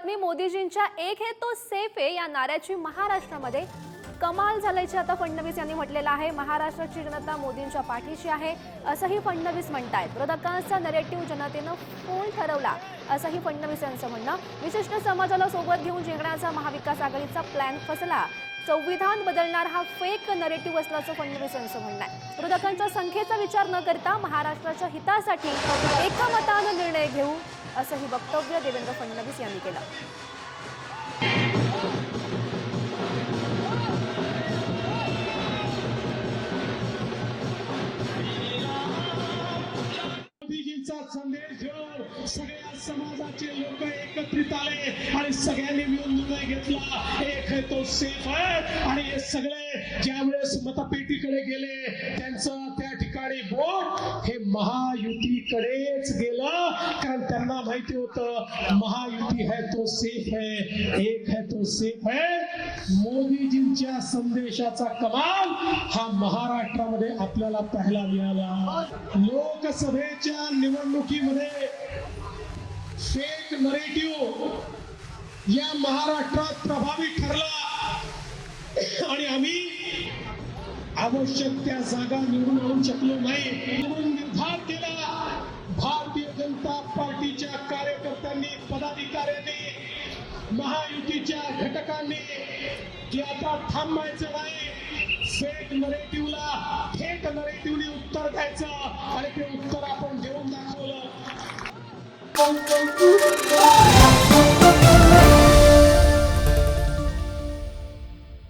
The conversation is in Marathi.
बातमी मोदीजींच्या एक हे तो सेफ आहे या नाऱ्याची महाराष्ट्रामध्ये कमाल झाल्याची आता फडणवीस यांनी म्हटलेलं आहे. महाराष्ट्राची जनता मोदींच्या पाठीशी आहे असंही फडणवीस म्हणतायत. विरोधकांचा नरेटिव्ह जनतेनं फोल ठरवला असंही फडणवीस यांचं म्हणणं. विशिष्ट समाजाला सोबत घेऊन जिंकण्याचा महाविकास आघाडीचा प्लॅन फसला. संविधान बदलणार हा फेक नरेटिव्ह असल्याचं फडणवीस यांचं म्हणणं आहे. विरोधकांच्या संख्येचा विचार न करता महाराष्ट्राच्या हितासाठी एकमतानं निर्णय घेऊ असंही वक्तव्य देवेंद्र फडणवीस यांनी केलं. संदेश घेऊन सगळ्या समाजाचे लोक एकत्रित आले आणि सगळ्यांनी मिळून निर्णय घेतला. एक आहे तो सेफ आहे आणि हे सगळे ज्यावेळेस मतपेटीकडे गेले त्यांचं त्या ठिकाणी बोट हे महायुतीकडेच गेलं. कारण त्यांना माहिती होतं महायुती है तो सेफ है एक है तो सेफ है मोदीजींच्या संदेशाचा कमाल हा महाराष्ट्रामध्ये आपल्याला पाहायला मिळाला. लोकसभेच्या निवडणुकीमध्ये फेक नरेटिव्ह या महाराष्ट्रात प्रभावी ठरला. आणि आम्ही आवश्यक त्या जागा निवडून आणू शकलो नाही. म्हणून निर्धार केला. भारतीय जनता पार्टीच्या कार्यकर्त्यांनी पदाधिकाऱ्यांनी महायुतीच्या घटकांनी की आता थांबायचं नाही. सेट नरेटिव्हला थेट नरेटिव्हने उत्तर द्यायचं. आणि ते उत्तर आपण देऊन दाखवलं.